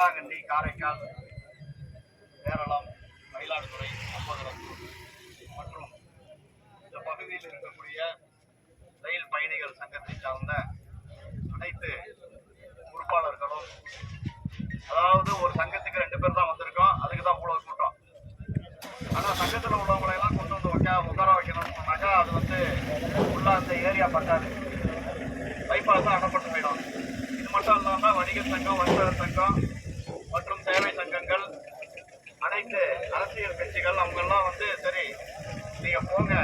வேளாங்கண்ணி காரைக்கால் கேரளம் மயிலாடுதுறை அப்போதலத்தூர் மற்றும் இந்த பகுதியில் இருக்கக்கூடிய ரயில் பயணிகள் சங்கத்தை சார்ந்த அனைத்து பொறுப்பாளர்களும் அதாவது ஒரு சங்கத்துக்கு ரெண்டு பேர் தான் வந்திருக்கோம். அதுக்கு தான் இவ்வளோ கூட்டம். ஆனால் சங்கத்தில் உள்ளவங்களை எல்லாம் கொண்டு வந்து வைக்க உட்கார வைக்கணும்னு சொன்னாக்கா அது வந்து உள்ள அந்த ஏரியா பட்டாது. பைபாஸ் தான் அடப்பட்டு போயிடும். இது மட்டும் இல்லாமல் வணிகர் சங்கம் வர்த்தக சங்கம் மற்றும் சேவை சங்கங்கள் அனைத்து அரசியல் கட்சிகள் அவங்கெல்லாம் வந்து சரி நீங்கள் போங்க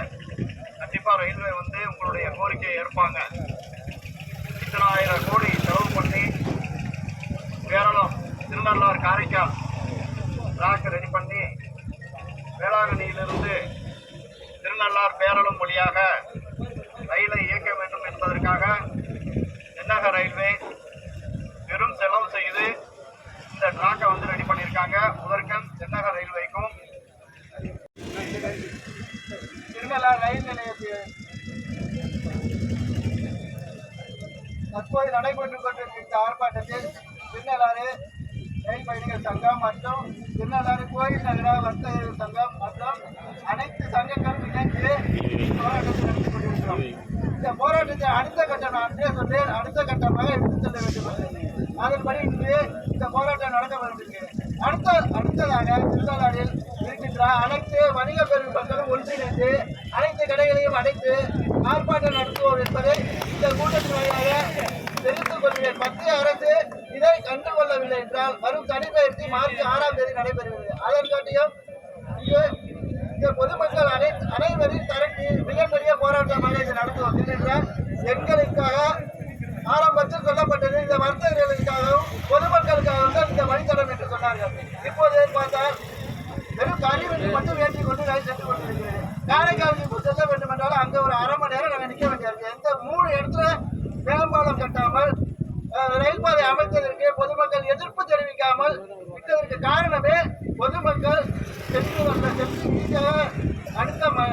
கண்டிப்பாக ரயில்வே வந்து உங்களுடைய கோரிக்கையை ஏற்பாங்க இத்தனாயிரம் கோடி செலவு பண்ணி கேரளம் திருநள்ளாறு காரைக்கால் ட்ராக் ரெடி பண்ணி வேளாங்கண்ணியிலிருந்து திருநள்ளார் பேரளம் வழியாக ரயிலை இயக்க வேண்டும் என்பதற்காக தென்னக ரயில்வே பெரும் செலவு செய்து இந்த ட்ராக்கை வந்து ரெடி பண்ணியிருக்காங்க. முதற்கன் தென்னக ரயில்வேக்கும். திருநள்ளார் ரயில் நிலையத்தில் தற்போது நடைபெற்றுக் கொண்டிருக்கின்ற ஆர்ப்பாட்டத்தில் பயணிகள் சங்கம் மற்றும் திருநள்ளாறு கோயில் நகர வர்த்தகர்கள் சங்கம் மற்றும் அனைத்து சங்கங்களும் இணைந்து போராட்டத்தை நடத்தி கொண்டிருக்கிறோம். இந்த போராட்டத்தை அடுத்த கட்டம் நான் அன்றே சொன்னேன் அடுத்த கட்டமாக எடுத்துச் செல்ல வேண்டும். அதன்படி இன்று இந்த போராட்டம் நடக்க வருகிறது அடுத்த அடுத்ததாக திருநள்ளாறில் இருக்கின்ற அனைத்து வணிக பெருமக்களும் ஒன்றிணைந்து அனைத்து கடைகளையும் அடைத்து ஆர்ப்பாட்டம் நடத்துவோம் என்பதை இந்த கூட்டத்தின் வழியாக தெரிந்து கொள்கிறேன். மத்திய அரசு இதை கண்டு நடக்கவில்லை என்றால் வரும் சனிப்பயிற்சி மார்ச் ஆறாம் தேதி நடைபெறுகிறது. அதற்காட்டியும் காட்டியும் இந்த பொதுமக்கள் அனை அனைவரையும் திரட்டி மிகப்பெரிய போராட்டமாக இது நடத்துவோம் ஏனென்றால் எங்களுக்காக ஆரம்பத்தில் சொல்லப்பட்டது. இந்த வர்த்தகர்களுக்காகவும் பொதுமக்களுக்காகவும் தான் இந்த வழித்தடம் என்று சொன்னார்கள். இப்போது பார்த்தால் வெறும் கழிவுகளை மட்டும் ஏற்றி கொண்டு நான் சென்று கொண்டிருக்கிறேன். காரைக்காலுக்கு செல்ல வேண்டும் என்றால் அங்கே ஒரு அரை மணி நேரம் நாங்கள் நிற்க வேண்டியிருக்கு எந்த மூணு இடத்துல மேம்பாலம் கட்டாமல் ரயில் பாதை அமைத்ததற்கு பொதுமக்கள் எதிர்ப்பு தெரிவிக்காமல் விட்டதற்கு காரணமே பொதுமக்கள் சென்று வந்த சென்று ஈஸியாக அடுத்த ம-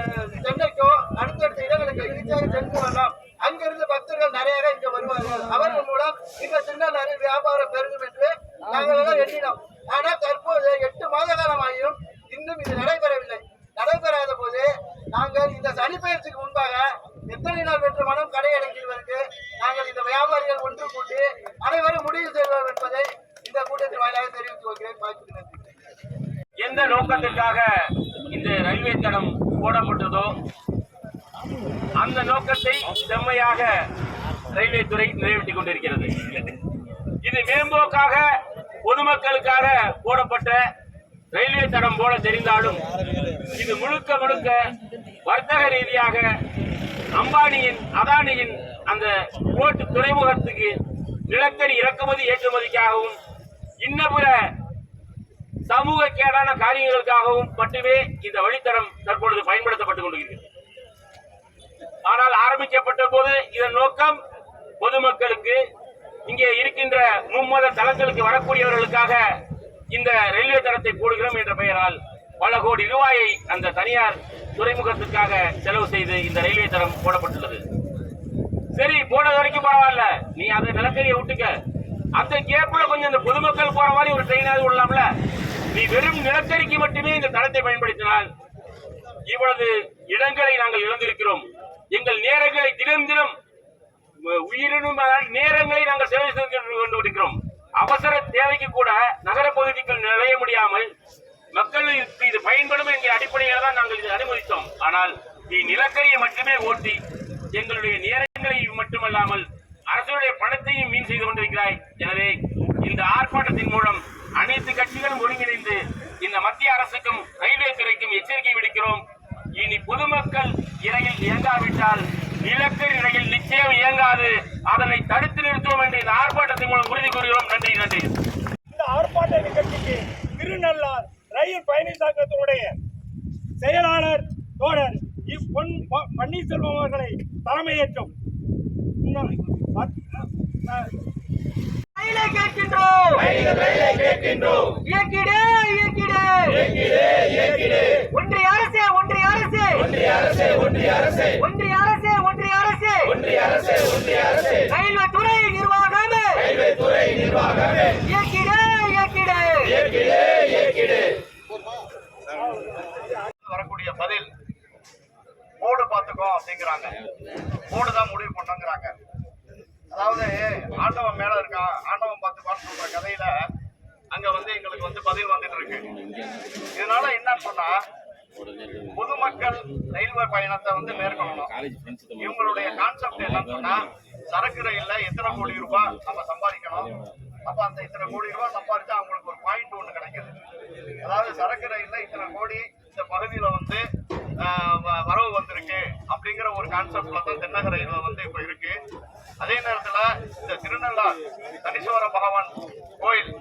சென்னைக்கோ அடுத்தடுத்த இடங்களுக்கு ஈஸியாக சென்று வரலாம். அங்கிருந்து பக்தர்கள் நிறைய இங்க வருவார்கள். அவர்கள் மூலம் இந்த நிறைய வியாபாரம் பெருகும் என்று நாங்கள் எல்லாம் எண்ணினோம். ஆனால் தற்போது எட்டு மாத காலமாகியும் இன்னும் இது நடைபெறவில்லை. நடைபெறாத போது நாங்கள் இந்த சனிப்பெயர்ச்சிக்கு முன்பாக எத்தனை நாள் வேண்டுமானும் கடை அடைக்கிறதற்கு நாங்கள் இந்த வியாபாரிகள் ஒன்று கூட்டி அனைவரும் முடிவு செய்வோம் என்பதை இந்த கூட்டத்தின் வாயிலாக தெரிவித்து வருகிறேன் எந்த நோக்கத்திற்காக இந்த ரயில்வே தடம் போடப்பட்டதோ அந்த நோக்கத்தை செம்மையாக ரயில்வே துறை நிறைவேற்றிக் கொண்டிருக்கிறது. இது மேம்போக்காக பொதுமக்களுக்காக போடப்பட்ட ரயில்வே தடம் போல தெரிந்தாலும் இது முழுக்க முழுக்க வர்த்தக ரீதியாக அம்பானியின் அதானியின் அந்த போர்ட் துறைமுகத்துக்கு நிலக்கரி இறக்குமதி ஏற்றுமதிக்காகவும் இன்னபிற சமூக கேடான காரியங்களுக்காகவும் மட்டுமே இந்த வழித்தடம் தற்பொழுது பயன்படுத்தப்பட்டுக் கொண்டிருக்கிறது. ஆனால் ஆரம்பிக்கப்பட்ட போது இதன் நோக்கம் பொதுமக்களுக்கு இங்கே இருக்கின்ற மும்மத தளங்களுக்கு வரக்கூடியவர்களுக்காக இந்த ரயில்வே தடத்தை போடுகிறோம் என்ற பெயரால் பல கோடி ரூபாயை அந்த தனியார் துறைமுகத்துக்காக செலவு செய்து இந்த ரயில்வே தடம் போடப்பட்டுள்ளது. சரி போனது வரைக்கும் பரவாயில்ல. நீ அந்த நிலக்கரியை விட்டுக்க. அந்த கேப்ல கொஞ்சம் இந்த பொதுமக்கள் போற மாதிரி ஒரு ட்ரெயினாவது விடலாம்ல. நீ வெறும் நிலக்கரிக்கு மட்டுமே இந்த தடத்தை பயன்படுத்தினால் இவ்வளவு இடங்களை நாங்கள் இழந்திருக்கிறோம். எங்கள் நேரங்களை தினம் தினம் உயிரினும் நேரங்களை நாங்கள் செலவு செய்து கொண்டு இருக்கிறோம். அவசர தேவைக்கு கூட நகர பகுதிக்குள் நுழைய முடியாமல் மக்களுக்கு இது பயன்படும் என்கிற அடிப்படையில் தான் நாங்கள் இதை அனுமதித்தோம். ஆனால் நீ நிலக்கரியை மட்டுமே ஓட்டி எங்களுடைய நேரங்களை மட்டுமல்லாமல் அரசுடைய வீண் மீன் செய்து கொண்டிருக்கிறாய். எனவே இந்த ஆர்ப்பாட்டத்தின் மூலம் அனைத்து கட்சிகளும் ஒருங்கிணைந்து இந்த மத்திய அரசுக்கும் ரயில்வே துறைக்கும் எச்சரிக்கை விடுக்கிறோம். இனி பொதுமக்கள் இறையில் இயங்காவிட்டால் நிலக்கரி ரயில் நிச்சயம் இயங்காது. அதனை தடுத்து நிறுத்துவோம் என்று இந்த ஆர்ப்பாட்டத்தின் மூலம் உறுதி கூறுகிறோம். நன்றி நன்றி. இந்த ஆர்ப்பாட்ட நிகழ்ச்சிக்கு திருநள்ளார் ரயில் பயணி சங்கத்தினுடைய செயலாளர் தோழர் இப் பொன் பன்னீர்செல்வம் அவர்களை தலைமையேற்றும். அரசே ஒன்றிய அரசே ஒன்றிய ஒன்றிய அரசே. ஒன்றிய அரசே ஒன்றிய அரசே. ஒன்றிய அரசே துறை நிர்வாகமே. ரயில்வே துறை வரக்கூடிய பதில் போர்டு பார்த்துக்கோ அப்படிங்கிறாங்க. போர்டு தான் முடிவு பண்ணுங்கிறாங்க. அதாவது ஆண்டவன் மேல இருக்கான் வந்து எங்களுக்கு பதில் வந்துட்டு இருக்கு. இதனால என்னன்னு சொன்னா பொதுமக்கள் ரயில்வே பயணத்தை வந்து மேற்கொள்ளணும். இவங்களுடைய கான்செப்ட் என்னன்னு சொன்னா சரக்கு ரயில்ல எத்தனை கோடி ரூபாய் நம்ம சம்பாதிக்கணும். அப்ப அந்த இத்தனை கோடி ரூபாய் சம்பாதிச்சா அவங்களுக்கு ஒரு பாயிண்ட் ஒண்ணு கிடைக்குது. அதாவது சரக்கு ரயில்ல இத்தனை கோடி இந்த பகுதியில வந்து வ- வரவு வந்திருக்கு அப்படிங்கிற ஒரு கான்செப்ட்ல தான் தென்னக ரயில்வே வந்து இப்ப இருக்கு. அதே நேரத்துல இந்த திருநள்ளார் தனீஸ்வர பகவான் கோயில்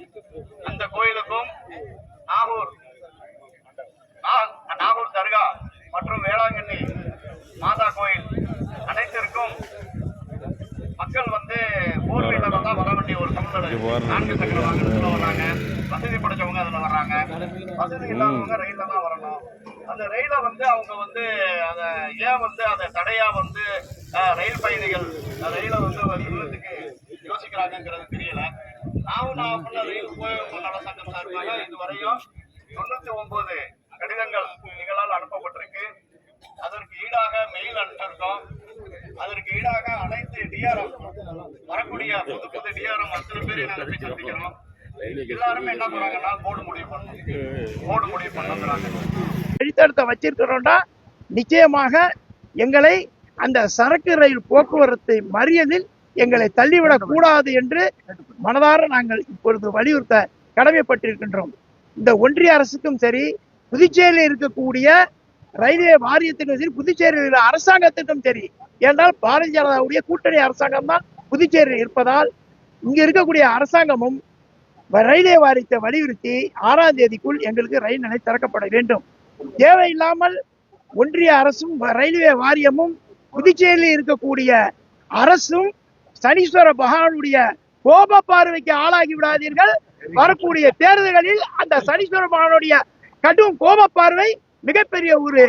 அந்த கோயில நாகூர். நாகூர் தர்கா மற்றும் வேளாங்கண்ணி மாதா கோயில் அனைத்திற்கும் மக்கள் வந்து போர் தான் வர வேண்டிய ஒரு சூழ்நிலை. நான்கு சக்கர வாகனத்துல வர்றாங்க. வசதி படைச்சவங்க அதுல வர்றாங்க. வசதி இல்லாதவங்க ரயில்ல தான் வரணும். அந்த ரயில வந்து அவங்க வந்து அத ஏன் வந்து அதை தடையா வந்து ரயில் பயணிகள் ரயில வந்து விடுறதுக்கு யோசிக்கிறாங்கங்கிறது தெரியல. பண்ண ரயில் போய் நல சங்கம் சார்பாக இதுவரையும் தொண்ணூத்தி ஒன்பது கடிதங்கள் எங்களால் அனுப்பப்பட்டிருக்கு. அதற்கு ஈடாக மெயில் அனுப்பிச்சிருக்கோம் அதற்கு ஈடாக அனைத்து டிஆர்எம் வரக்கூடிய புது புது டிஆர்எம் அத்தனை பேரை நாங்கள் சந்திக்கிறோம் எல்லாருமே என்ன சொல்றாங்கன்னா போர்டு முடிவு பண்ணணும் போர்டு முடிவு பண்ணுங்கிறாங்க. வழித்தடத்தை வச்சிருக்கிறோம்னா நிச்சயமாக எங்களை அந்த சரக்கு ரயில் போக்குவரத்து மறியலில் எங்களை தள்ளிவிடக் கூடாது என்று மனதார நாங்கள் இப்பொழுது வலியுறுத்த கடமைப்பட்டிருக்கின்றோம். இந்த ஒன்றிய அரசுக்கும் சரி புதுச்சேரியில் இருக்கக்கூடிய ரயில்வே வாரியத்துக்கும் சரி புதுச்சேரியில் உள்ள அரசாங்கத்துக்கும் சரி ஏனென்றால் பாரதிய ஜனதாவுடைய கூட்டணி அரசாங்கம் தான் புதுச்சேரியில் இருப்பதால் இங்க இருக்கக்கூடிய அரசாங்கமும் ரயில்வே வாரியத்தை வலியுறுத்தி ஆறாம் தேதிக்குள் எங்களுக்கு ரயில் நிலை திறக்கப்பட வேண்டும். தேவையில்லாமல் ஒன்றிய அரசும் ரயில்வே வாரியமும் புதுச்சேரியில் இருக்கக்கூடிய அரசும் சனீஸ்வர பகவானுடைய கோப பார்வைக்கு ஆளாகி விடாதீர்கள். வரக்கூடிய தேர்தல்களில் அந்த சனீஸ்வர பகவானுடைய கடும் கோப பார்வை மிகப்பெரிய ஒரு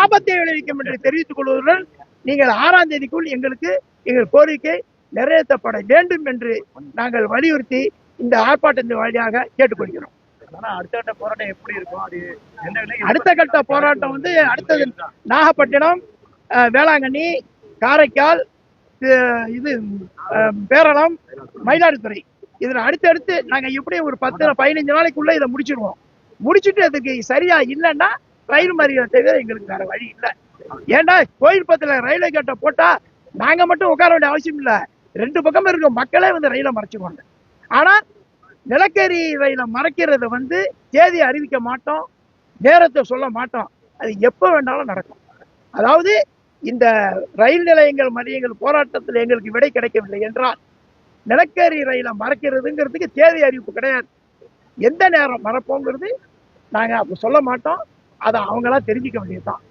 ஆபத்தை விளைவிக்கும் என்று தெரிவித்துக் கொள்வதுடன் நீங்கள் ஆறாம் தேதிக்குள் எங்களுக்கு எங்கள் கோரிக்கை நிறைவேற்றப்பட வேண்டும் என்று நாங்கள் வலியுறுத்தி இந்த ஆர்ப்பாட்டத்தின் வழியாக கேட்டுக்கொள்கிறோம். அடுத்த கட்ட போராட்டம் எப்படி இருக்கும்? அது அடுத்த கட்ட போராட்டம் வந்து அடுத்தது நாகப்பட்டினம் வேளாங்கண்ணி காரைக்கால் இது பேரளம் மயிலாடுதுறை. இதில் அடுத்தடுத்து நாங்கள் எப்படி ஒரு பத்து பதினஞ்சு நாளைக்குள்ளே இதை முடிச்சிருவோம் முடிச்சுட்டு அதுக்கு சரியா இல்லைன்னா ரயில் மறியலை தவிர எங்களுக்கு வேற வழி இல்லை. ஏன்னா கோயில் பக்கத்தில் ரயில்வே கேட்டை போட்டா நாங்கள் மட்டும் உட்கார வேண்டிய அவசியம் இல்லை. ரெண்டு பக்கமும் இருக்க மக்களே வந்து ரயிலை மறைச்சிருவாங்க ஆனால் நிலக்கரி ரயிலை மறைக்கிறத வந்து தேதி அறிவிக்க மாட்டோம் நேரத்தை சொல்ல மாட்டோம். அது எப்போ வேணாலும் நடக்கும். அதாவது இந்த ரயில் நிலையங்கள் மறியங்கள் போராட்டத்தில் எங்களுக்கு விடை கிடைக்கவில்லை என்றால் நிலக்கரி ரயிலை மறக்கிறதுங்கிறதுக்கு தேதி அறிவிப்பு கிடையாது. எந்த நேரம் மறப்போங்கிறது நாங்கள் அப்போ சொல்ல மாட்டோம். அதை அவங்களா தெரிஞ்சுக்க வேண்டியதுதான்.